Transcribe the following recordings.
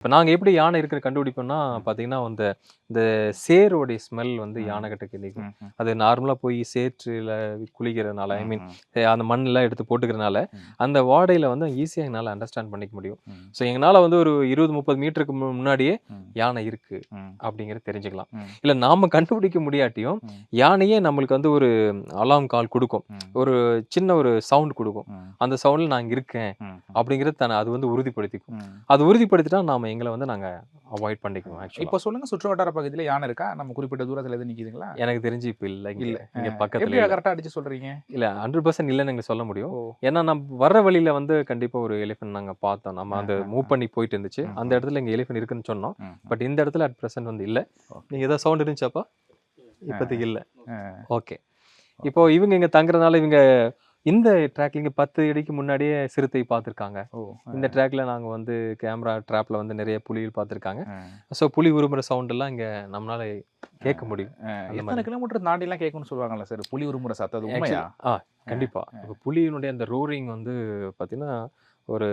இப்போ நாங்கள் எப்படி யானை இருக்கிற கண்டுபிடிப்போம்னா பார்த்தீங்கன்னா அந்த இந்த சேரோடைய ஸ்மெல் வந்து யானை கிட்ட கிடைக்கும் அது நார்மலாக போய் சேற்றுல குளிக்கிறதுனால ஐ மீன் அந்த மண்ணெல்லாம் எடுத்து போட்டுக்கிறதுனால ம். அந்த வாடையில் வந்து ஈஸியாக எங்களால் அண்டர்ஸ்டாண்ட் பண்ணிக்க முடியும். ஸோ எங்களால் வந்து ஒரு இருபது முப்பது மீட்டருக்கு முன்னாடியே யானை இருக்கு ம், அப்படிங்கிறத தெரிஞ்சுக்கலாம். இல்லை நாம கண்டுபிடிக்க முடியாட்டியும். யானையே நம்மளுக்கு வந்து ஒரு அலாம் கால் கொடுக்கும். ஒரு சின்ன ஒரு சவுண்ட் கொடுக்கும். அந்த சவுண்டில் நான் இருக்கேன் அப்படிங்கிறது தன்னை அது வந்து உறுதிப்படுத்திக்கும். அது உறுதிப்படுத்திட்டா நாம எங்களை வந்து நாங்கள் அவாய்ட் பண்ணிக்குவோம் ஆக்சுவலாக இப்போ சொல்லுங்க சுற்று வட்டார பகுதியில யானை இருக்கா? நம்ம குறிப்பிட்ட தூரத்துல எது நிக்குதுங்களா? எனக்கு தெரிஞ்சு இப்போ இல்லை இல்ல. இங்கே பக்கத்தில் கரெக்டா அடிச்சு சொல்றீங்க? இல்லை ஹண்ட்ரட் பர்சன்ட் இல்லைன்னு எங்களுக்கு சொல்ல முடியும். ஏன்னா நம்ம வர்ற வழியில வந்து கண்டிப்பா ஒரு எலிஃபென்ட் நாங்க பார்த்தோம். நம்ம அந்த மூவ். பண்ணி போயிட்டு இருந்துச்சு. அந்த. இடத்துல இங்க எலிஃபென்ட் இருக்குன்னு சொன்னோம். பட் இந்த இடத்துல அட் பிரசன்ட் வந்து இல்ல. Okay. நீங்க ஏதாவது சவுண்ட் இருந்துச்சாப்பா இப்போதைக்கு இல்ல. ஓகே. இப்போ இவங்க இங்க தங்குறதுனால இவங்க இந்த ட்ராக்ல இங்க பத்து அடிக்கு முன்னாடியே சிறுத்தை பார்த்துருக்காங்க. இந்த ட்ராக்ல நாங்க வந்து கேமரா ட்ராப்ல வந்து நிறைய புலிகள் பார்த்துருக்காங்க. ஸோ புலி உருமுறை சவுண்ட் எல்லாம் இங்க நம்மளால கேட்க முடியும். எத்தனை. கிலோமீட்டர் தாண்டி எல்லாம் கேட்கணும்னு சொல்லுவாங்கல்ல சார் புலி உருமுறை சத்தம் அது உண்மையா? ஆ கண்டிப்பா. இப்போ புலியினுடைய அந்த ரோரிங் வந்து பாத்தீங்கன்னா ஒரு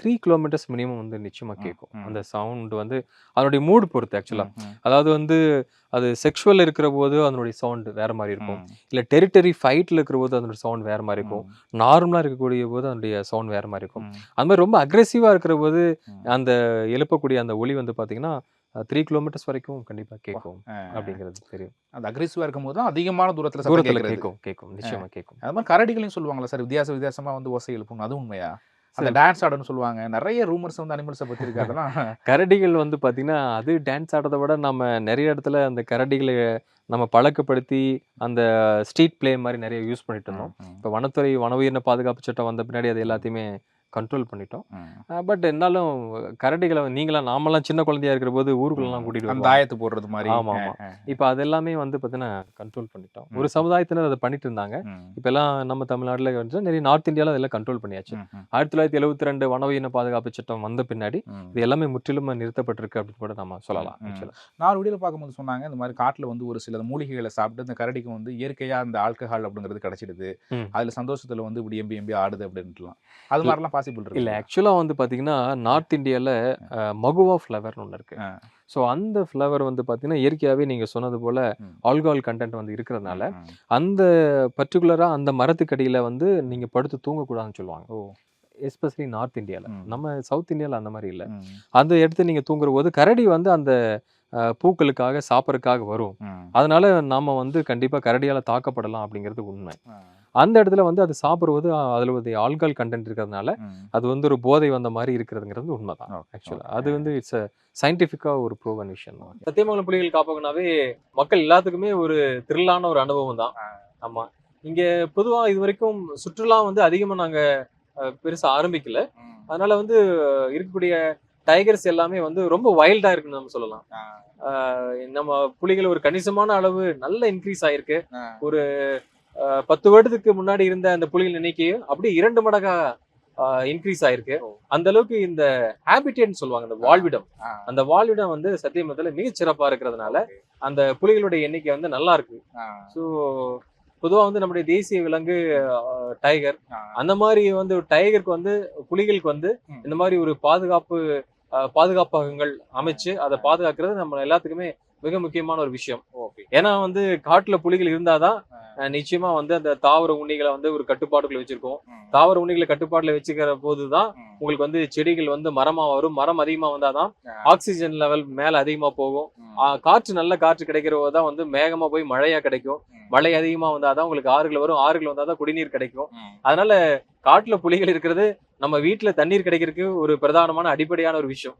த்ரீ கிலோமீட்டர்ஸ் மினிமம் வந்து நிச்சயமா ம், கேட்கும். அந்த சவுண்ட் வந்து அதனுடைய மூடு பொறுத்து ஆக்சுவலா ம், ம், அதாவது வந்து அது செக்ஷுவல் இருக்கிற போது அதனுடைய சவுண்ட் வேற மாதிரி இருக்கும். இல்ல டெரிட்டரி ஃபைட்ல இருக்கிற போது அதனுடைய சவுண்ட் வேற மாதிரி இருக்கும். ம், நார்மலா இருக்கக்கூடிய போது அதனுடைய சவுண்ட் வேற மாதிரி இருக்கும். அந்த மாதிரி ரொம்ப அக்ரெசிவா இருக்கிற போது. அந்த எழுப்பக்கூடிய அந்த ஒலி வந்து பாத்தீங்கன்னா த்ரீ கிலோமீட்டர்ஸ் வரைக்கும் கண்டிப்பா கேட்கும் அப்படிங்கிறது தெரியும். அந்த அக்ரெசிவா இருக்கும்போது தான் அதிகமான தூரத்துல தூரத்துல கேட்கும் கேட்கும் நிச்சயமா கேட்கும் அது மாதிரி கரடிகளையும் சொல்லுவாங்கல்ல சார் வித்தியாச வித்தியாசமா வந்து ஓசை எழுப்பும் அது உண்மையா? அந்த டான்ஸ் ஆடுன்னு சொல்லுவாங்க. நிறைய ரூமர்ஸ் வந்து அனிமல்ஸை பத்தி இருக்கு. அதெல்லாம் கரடிகள் வந்து பாத்தீங்கன்னா அது டான்ஸ் ஆடுறதை விட நம்ம நிறைய இடத்துல அந்த கரடிகளை நம்ம பழக்கப்படுத்தி அந்த ஸ்ட்ரீட் ப்ளே மாதிரி நிறைய யூஸ் பண்ணிட்டு இருந்தோம். இப்போ வனத்துறை வன உயிரின பாதுகாப்பு சட்டம் வந்த பின்னாடி அது எல்லாத்தையுமே கண்ட்ரோல் பண்ணிட்டோம். பட் இருந்தாலும் கரடிகளை நீங்களா நாமெல்லாம் சின்ன குழந்தையா இருக்கிற போது ஊருக்குள்ளலாம் கூட்டிட்டு அந்த தாயத்து போடுறது மாதிரி. ஆமா, ஆமா. ஆ, இப்போ அது எல்லாமே வந்து பார்த்தீங்கன்னா கண்ட்ரோல் பண்ணிட்டோம். ஒரு சமுதாயத்தினர் அதை பண்ணிட்டு இருந்தாங்க. இப்போ எல்லாம் நம்ம தமிழ்நாட்டில் வந்து நிறைய நார்த் இந்தியாவில் அதெல்லாம் கண்ட்ரோல் பண்ணியாச்சு. ஆயிரத்தி தொள்ளாயிரத்தி எழுபத்தி ரெண்டு வன உயிரின பாதுகாப்பு சட்டம் வந்த பின்னாடி. இது எல்லாமே முற்றிலும் நிறுத்தப்பட்டிருக்கு அப்படின்னு கூட நம்ம சொல்லலாம் நான் வீடியோல பார்க்கும்போது சொன்னாங்க இந்த மாதிரி காட்டுல வந்து ஒரு சில மூலிகைகளை சாப்பிட்டு இந்த கரடிக்கு வந்து இயற்கையா அந்த ஆல்கஹால் அப்படிங்கிறது கிடைச்சிடுது. அதுல சந்தோஷத்துல வந்து இப்படி எம்பி எம்பி ஆடுது அப்படின்ட்டுலாம். அது மாதிரிலாம் பாசிபிள் இல்லை ஆக்சுவலாக வந்து பார்த்தீங்கன்னா நார்த் இந்தியாவில் மகுவா ஃப்ளவர்னு ஒன்று இருக்கு. ஆ. ஸோ அந்த ஃப்ளவர் வந்து பார்த்தீங்கன்னா இயற்கையாகவே நீங்கள் சொன்னது போல. ஆல்கஹால் கண்டென்ட் வந்து இருக்கிறதுனால அந்த பர்டிகுலராக அந்த மரத்துக்கடியில் வந்து நீங்கள் படுத்து தூங்கக்கூடாதுன்னு சொல்லுவாங்க. ஓ. எஸ்பெஷலி நார்த் இந்தியாவில். நம்ம சவுத் இந்தியாவில் அந்த மாதிரி இல்லை. அந்த இடத்துல நீங்கள் தூங்குற போது கரடி வந்து அந்த பூக்களுக்காக சாப்பிட்றதுக்காக வரும். அதனால நாம வந்து கண்டிப்பாக கரடியால் தாக்கப்படலாம் அப்படிங்கிறது உண்மை. அந்த இடத்துல வந்து அது சாப்பிடுவது அதில் வந்து ஆல்கஹால் கண்டென்ட் இருக்கிறதுனால. அது வந்து ஒரு போதை வந்த மாதிரி இருக்கிறதுங்கிறது உண்மைதான் ஆக்சுவலாக. அது வந்து இட்ஸ் சயின்டிஃபிக்காக ஒரு ப்ரூவன் விஷயம் தான் சத்தியமங்கலம் புலிகள் காப்பகம்னாவே மக்கள் எல்லாத்துக்குமே ஒரு த்ரில்லான ஒரு அனுபவம் தான். ஆ. ஆமா. இங்க பொதுவா இது வரைக்கும் சுற்றுலா வந்து அதிகமா நாங்க அஹ், பெருசா ஆரம்பிக்கல. அதனால வந்து இருக்கக்கூடிய டைகர்ஸ் எல்லாமே வந்து ரொம்ப வைல்டா இருக்குன்னு நம்ம சொல்லலாம். நம்ம புலிகள் ஒரு கணிசமான அளவு நல்ல இன்க்ரீஸ் ஆயிருக்கு. ஒரு பத்து வருடத்துக்கு முன்னாடி இருந்த அந்த புலிகள் எண்ணிக்கை அப்படியே இரண்டு மடங்கா இன்க்ரீஸ் ஆயிருக்கு. அந்த அளவுக்கு இந்த ஹேபிட்டேட்னு சொல்லுவாங்க அந்த வாழ்விடம். அந்த வாழ்விடம் வந்து சத்தியமத்துல மிகச் சிறப்பா இருக்கிறதுனால. அந்த புலிகளுடைய எண்ணிக்கை வந்து நல்லா இருக்கு ஸோ பொதுவா வந்து நம்முடைய தேசிய விலங்கு டைகர். அந்த மாதிரி வந்து டைகருக்கு வந்து புலிகளுக்கு வந்து. இந்த மாதிரி ஒரு பாதுகாப்பு பாதுகாப்பகங்கள் அமைச்சு அதை பாதுகாக்கிறது நம்ம எல்லாத்துக்குமே மிக முக்கியமான ஒரு விஷயம். ஏன்னா வந்து காட்டுல புலிகள் இருந்தாதான் நிச்சயமா வந்து அந்த தாவர உண்ணிகளை வந்து ஒரு கட்டுப்பாட்டுக்குள்ள வச்சிருக்கோம் தாவர உண்ணிகளை கட்டுப்பாட்டுல வச்சுக்கிற போதுதான். உங்களுக்கு வந்து செடிகள் வந்து மரமா வரும் மரம் அதிகமா வந்தாதான். ஆக்சிஜன் லெவல் மேல அதிகமா போகும் காற்று நல்ல காற்று கிடைக்கிற போது தான் வந்து மேகமா போய் மழையா கிடைக்கும். மழை அதிகமா வந்தாதான் உங்களுக்கு ஆறுகள் வரும் ஆறுகள் வந்தாதான் குடிநீர் கிடைக்கும். அதனால காட்டுல புலிகள் இருக்கிறது நம்ம வீட்டுல தண்ணீர் கிடைக்கிறதுக்கு ஒரு பிரதானமான அடிப்படையான ஒரு விஷயம்.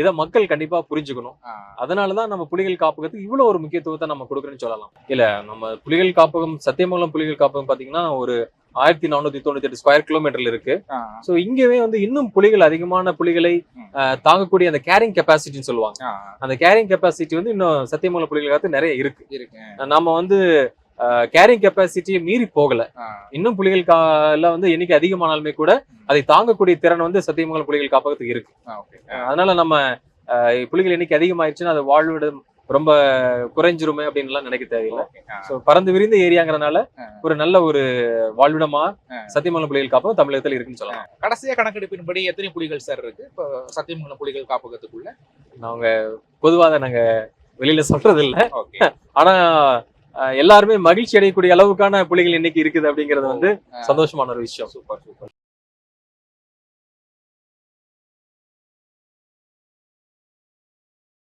இதை மக்கள் கண்டிப்பா புரிஞ்சுக்கணும். அதனாலதான் நம்ம புலிகள் காப்பகத்துக்கு இவ்வளவு ஒரு முக்கியத்துவத்தை நம்ம கொடுக்குறோம்னு சொல்லலாம். இல்ல நம்ம புலிகள் காப்பகம் சத்தியமங்கலம் புலிகள் காப்பகம் பாத்தீங்கன்னா ஒரு ஆயிரத்தி நானூத்தி தொண்ணூத்தி எட்டு ஸ்கொயர் கிலோமீட்டர்ல இருக்கு. சோ இங்கவே வந்து இன்னும் புலிகள் அதிகமான புலிகளை தாங்கக்கூடிய அந்த கேரிங் கெப்பாசிட்டின்னு சொல்லுவாங்க. அந்த கேரிங் கெப்பாசிட்டி வந்து இன்னும் சத்தியமங்கலம் புலிகள் காத்து நிறைய இருக்கு. இருக்கு. நம்ம வந்து கேரிங் கெப்பாசிட்டியை மீறி போகல. இன்னும் புலிகள் கால வந்து எண்ணிக்கை அதிகமானாலுமே கூட அதை தாங்கக்கூடிய திறன் வந்து சத்தியமங்கலம் புலிகள் காப்பகத்துக்கு இருக்கு. அதனால நம்ம புலிகள் எண்ணிக்கை அதிகமாயிருச்சுன்னா அது வாழ்விடம் ரொம்ப குறைஞ்சிருமே அப்படின்லாம் நினைக்க தேவையில்லை. ஸோ பறந்து விரிந்த ஏரியாங்கிறனால. ஒரு நல்ல ஒரு வாழ்விடமா. சத்தியமங்கலம் புலிகள் காப்பகம் தமிழகத்தில் இருக்குன்னு சொல்லலாம். கடைசியா கணக்கெடுப்பின்படி எத்தனை புலிகள் சார் இருக்கு? இப்போ சத்தியமங்கலம் புலிகள் காப்பகத்துக்குள்ள? நாங்க பொதுவாக நாங்க வெளியில சொல்றது இல்ல ஆனா எல்லாருமே மகிழ்ச்சி அடையக்கூடிய அளவுக்கான புலிகள் இன்னைக்கு இருக்குது அப்படிங்கிறது வந்து சந்தோஷமான ஒரு விஷயம். Super super.